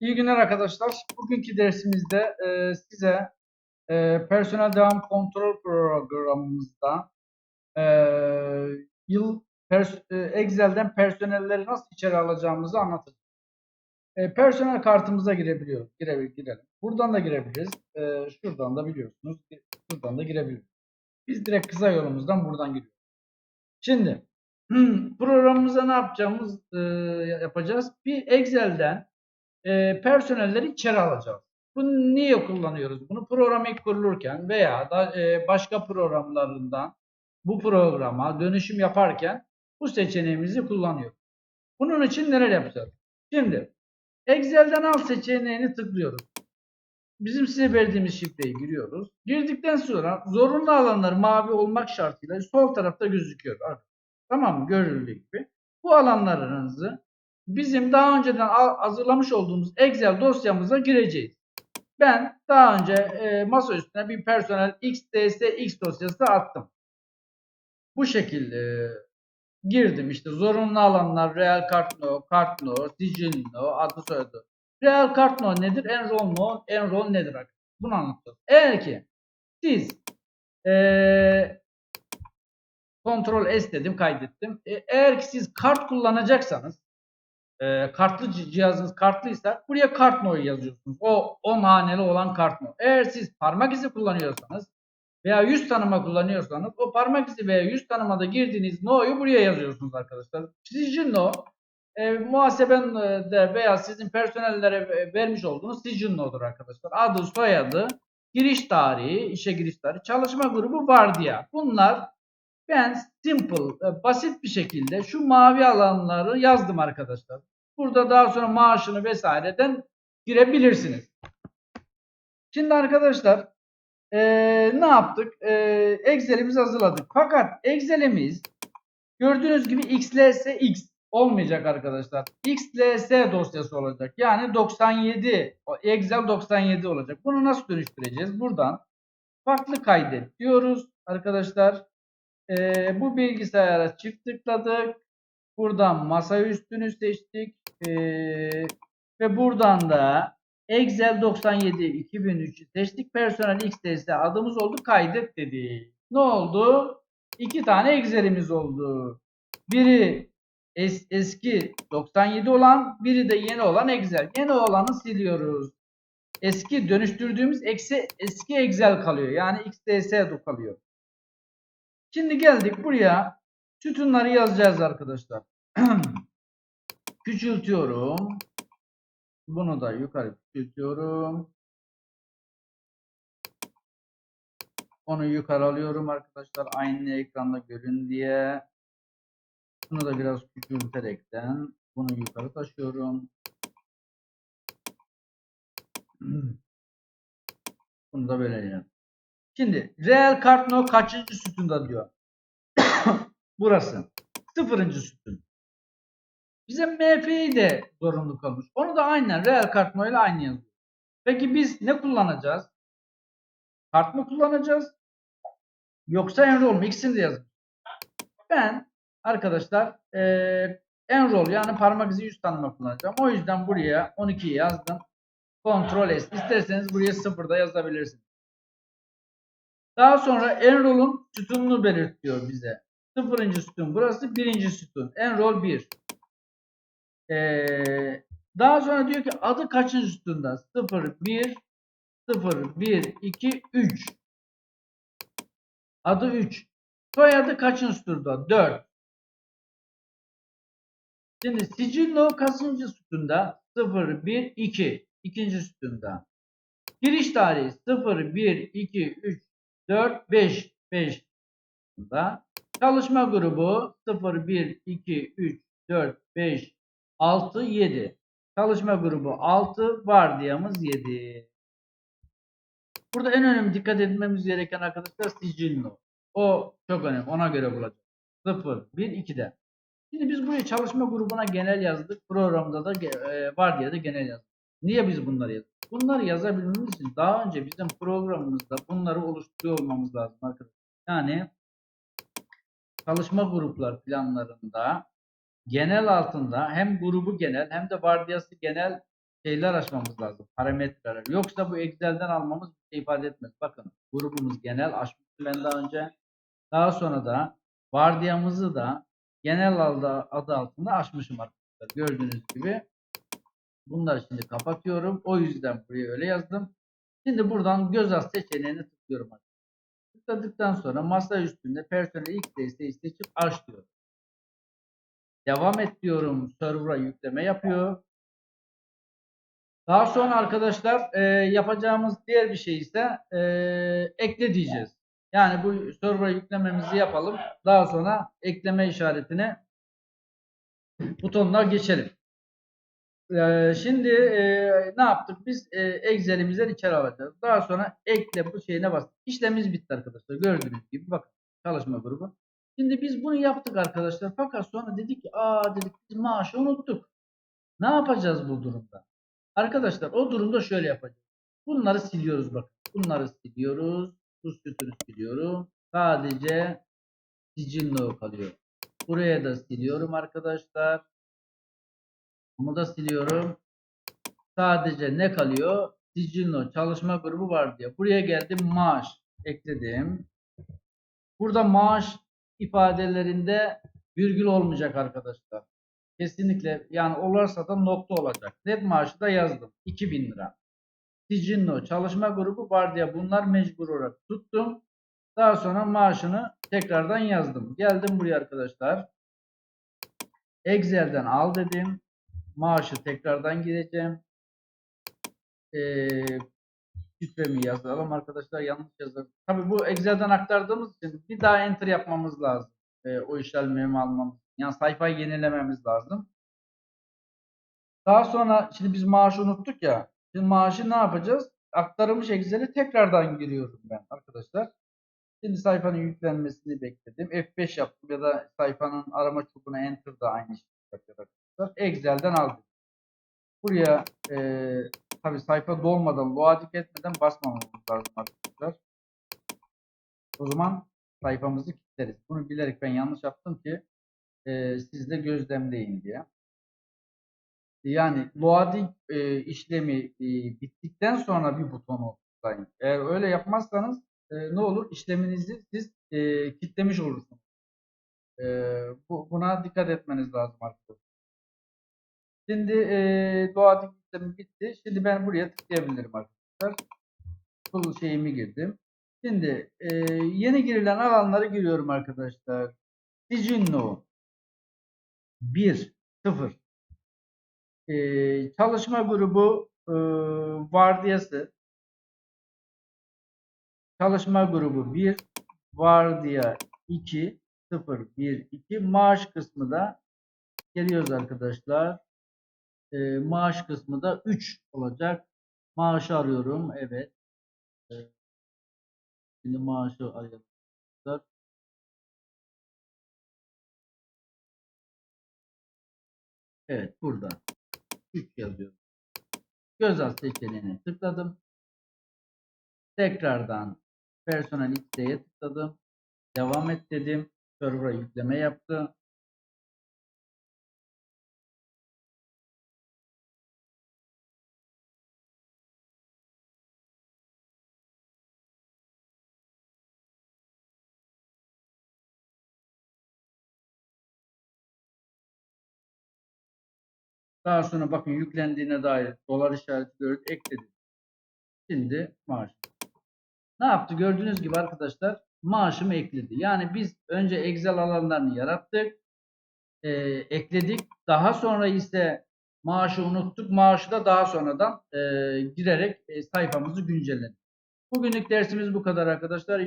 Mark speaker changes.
Speaker 1: İyi günler arkadaşlar. Bugünkü dersimizde e, size e, personel devam kontrol programımızda e, yıl pers- e, Excel'den personelleri nasıl içeri alacağımızı anlatacağım. E, personel kartımıza girebiliyoruz. Gire, girelim. Buradan da girebiliriz. E, şuradan da biliyorsunuz. Şuradan da girebiliriz. Biz direkt kısa yolumuzdan buradan giriyoruz. Şimdi programımıza ne yapacağımız e, yapacağız? Bir Excel'den e, personelleri içeri alacağız. Bunu niye kullanıyoruz? Bunu program ilk kurulurken veya da e, başka programlarından bu programa dönüşüm yaparken bu seçeneğimizi kullanıyoruz. Bunun için neler yapacağız? Şimdi Excel'den al seçeneğini tıklıyoruz. Bizim size verdiğimiz şifreyi giriyoruz. Girdikten sonra zorunlu alanlar mavi olmak şartıyla sol tarafta gözüküyor. Tamam mı? Görüldüğü gibi. Bu alanlarınızı bizim daha önceden hazırlamış olduğumuz Excel dosyamıza gireceğiz. Ben daha önce e, masa üstüne bir personel XDSX dosyası attım. Bu şekilde girdim işte zorunlu alanlar real kart no, kart no, sicil no, adı soyadı. Real kart no nedir? Enroll no, enroll nedir? Bunu anlatacağız. Eğer ki siz eee Ctrl S dedim kaydettim. E, eğer ki siz kart kullanacaksanız e, kartlı ci- cihazınız kartlıysa buraya kart no'yu yazıyorsunuz. O 10 haneli olan kart no. Eğer siz parmak izi kullanıyorsanız veya yüz tanıma kullanıyorsanız o parmak izi veya yüz tanımada girdiğiniz no'yu buraya yazıyorsunuz arkadaşlar. Sizin no e, muhaseben e, veya sizin personellere vermiş olduğunuz sicil no'dur arkadaşlar. Adı, soyadı, giriş tarihi, işe giriş tarihi, çalışma grubu vardiya. Bunlar ben simple, e, basit bir şekilde şu mavi alanları yazdım arkadaşlar. Burada daha sonra maaşını vesaireden girebilirsiniz. Şimdi arkadaşlar e, ne yaptık? E, Excel'imizi hazırladık. Fakat Excel'imiz gördüğünüz gibi XLSX olmayacak arkadaşlar. XLS dosyası olacak. Yani 97, o Excel 97 olacak. Bunu nasıl dönüştüreceğiz? Buradan farklı kaydet diyoruz arkadaşlar. Ee, bu bilgisayara çift tıkladık. Buradan masa üstünü seçtik. Ee, ve buradan da Excel 97 2003'ü seçtik. Personel XDS adımız oldu. Kaydet dedik. Ne oldu? İki tane Excel'imiz oldu. Biri es- eski 97 olan, biri de yeni olan Excel. Yeni olanı siliyoruz. Eski dönüştürdüğümüz eksi, eski Excel kalıyor. Yani XDS kalıyor. Şimdi geldik buraya. Sütunları yazacağız arkadaşlar. Küçültüyorum. Bunu da yukarı küçültüyorum. Onu yukarı alıyorum arkadaşlar. Aynı ekranda görün diye. Bunu da biraz küçülterekten bunu yukarı taşıyorum. Bunu da böyle yapıyorum. Şimdi reel kart no kaçıncı sütunda diyor. Burası. Sıfırıncı sütun. Bize MF'yi de zorunlu kalmış. Onu da aynen reel kart no ile aynı yazıyor. Peki biz ne kullanacağız? Kart mı kullanacağız? Yoksa enroll mu? İkisini de yazın. Ben arkadaşlar eee enroll yani parmak izi yüz tanıma kullanacağım. O yüzden buraya 12 yazdım. Ctrl S. İsterseniz buraya sıfırda yazabilirsiniz. Daha sonra enroll'un sütununu belirtiyor bize. Sıfırıncı sütun burası. Birinci sütun. Enroll 1. Ee, daha sonra diyor ki adı kaçıncı sütunda? 0, 1, 0, 1, 2, 3. Adı 3. Soyadı kaçıncı sütunda? 4. Şimdi sicillo kaçıncı sütunda? 0, 1, 2. İkinci sütunda. Giriş tarihi 0, 1, 2, 3, 4, 5. 5 da. Çalışma grubu 0, 1, 2, 3, 4, 5, 6, 7. Çalışma grubu 6, vardiyamız 7. Burada en önemli dikkat etmemiz gereken arkadaşlar sicillo. O çok önemli. Ona göre bulacağız. 0, 1, 2'de. Şimdi biz buraya çalışma grubuna genel yazdık. Programda da e, vardiyada genel yazdık. Niye biz bunları yazdık? Bunları yazabilmemiz için daha önce bizim programımızda bunları oluşturuyor olmamız lazım arkadaşlar. Yani çalışma gruplar planlarında genel altında hem grubu genel hem de vardiyası genel şeyler açmamız lazım. Parametreler. Yoksa bu Excel'den almamız bir şey ifade etmez. Bakın grubumuz genel açmıştım ben daha önce. Daha sonra da vardiyamızı da genel adı, adı altında açmışım arkadaşlar. Gördüğünüz gibi. Bunları şimdi kapatıyorum. O yüzden buraya öyle yazdım. Şimdi buradan göz az seçeneğini tıklıyorum. Tıkladıktan sonra masa üstünde personel ilk desteği seçip aç diyorum. Devam et diyorum. Server'a yükleme yapıyor. Daha sonra arkadaşlar e, yapacağımız diğer bir şey ise e, ekle diyeceğiz. Yani bu server'a yüklememizi yapalım. Daha sonra ekleme işaretine butonuna geçelim. E, şimdi e, ne yaptık? Biz e, Excel'imizden içeri alacağız. Daha sonra ekle bu şeyine bastık. İşlemimiz bitti arkadaşlar. Gördüğünüz gibi bakın çalışma grubu. Şimdi biz bunu yaptık arkadaşlar. Fakat sonra dedik ki aa dedik biz maaşı unuttuk. Ne yapacağız bu durumda? Arkadaşlar o durumda şöyle yapacağız. Bunları siliyoruz bakın. Bunları siliyoruz. Bu sütünü siliyorum. Sadece sicillo kalıyor. Buraya da siliyorum arkadaşlar. Bunu da siliyorum. Sadece ne kalıyor? Sicillo çalışma grubu var diye. Buraya geldim maaş ekledim. Burada maaş ifadelerinde virgül olmayacak arkadaşlar. Kesinlikle yani olursa da nokta olacak. Net maaşı da yazdım. 2000 lira. Sicillo çalışma grubu var diye bunlar mecbur olarak tuttum. Daha sonra maaşını tekrardan yazdım. Geldim buraya arkadaşlar. Excel'den al dedim. Maaşı tekrardan gireceğim. Ee, şifremi yazalım arkadaşlar. Yanlış yazdım. Tabi bu Excel'den aktardığımız için bir daha enter yapmamız lazım. Ee, o işlemlerimi almamız. Yani sayfayı yenilememiz lazım. Daha sonra şimdi biz maaşı unuttuk ya. Şimdi maaşı ne yapacağız? Aktarılmış Excel'e tekrardan giriyorum ben arkadaşlar. Şimdi sayfanın yüklenmesini bekledim. F5 yaptım ya da sayfanın arama çubuğuna enter da aynı şey yapıyor arkadaşlar. Excel'den aldım. Buraya e, tabi sayfa dolmadan, loading etmeden basmamamız lazım arkadaşlar. O zaman sayfamızı kilitleriz. Bunu bilerek ben yanlış yaptım ki e, siz de gözlemleyin diye. Yani loading e, işlemi e, bittikten sonra bir butonu tıklayın. Eğer öyle yapmazsanız e, ne olur? İşleminizi siz e, kilitlemiş olursunuz. E, bu, buna dikkat etmeniz lazım arkadaşlar. Şimdi e, loading işlemi bitti. Şimdi ben buraya tıklayabilirim arkadaşlar. Full şeyimi girdim. Şimdi e, yeni girilen alanları giriyorum arkadaşlar. Sicillo 1 0 e, çalışma grubu e, vardiyası çalışma grubu 1 vardiya 2 0 1 2 maaş kısmı da geliyoruz arkadaşlar. E, maaş kısmı da 3 olacak. Maaşı arıyorum. Evet. E, şimdi maaşı arayalım. Evet burada. 3 yazıyor. Göz alt seçeneğine tıkladım. Tekrardan personel XD'ye tıkladım. Devam et dedim. Server'a yükleme yaptı. Daha sonra bakın yüklendiğine dair dolar işareti gördük. Ekledim. Şimdi maaş. Ne yaptı? Gördüğünüz gibi arkadaşlar maaşımı ekledi. Yani biz önce Excel alanlarını yarattık. E, ekledik. Daha sonra ise maaşı unuttuk. Maaşı da daha sonradan e, girerek e, sayfamızı güncelledik. Bugünlük dersimiz bu kadar arkadaşlar.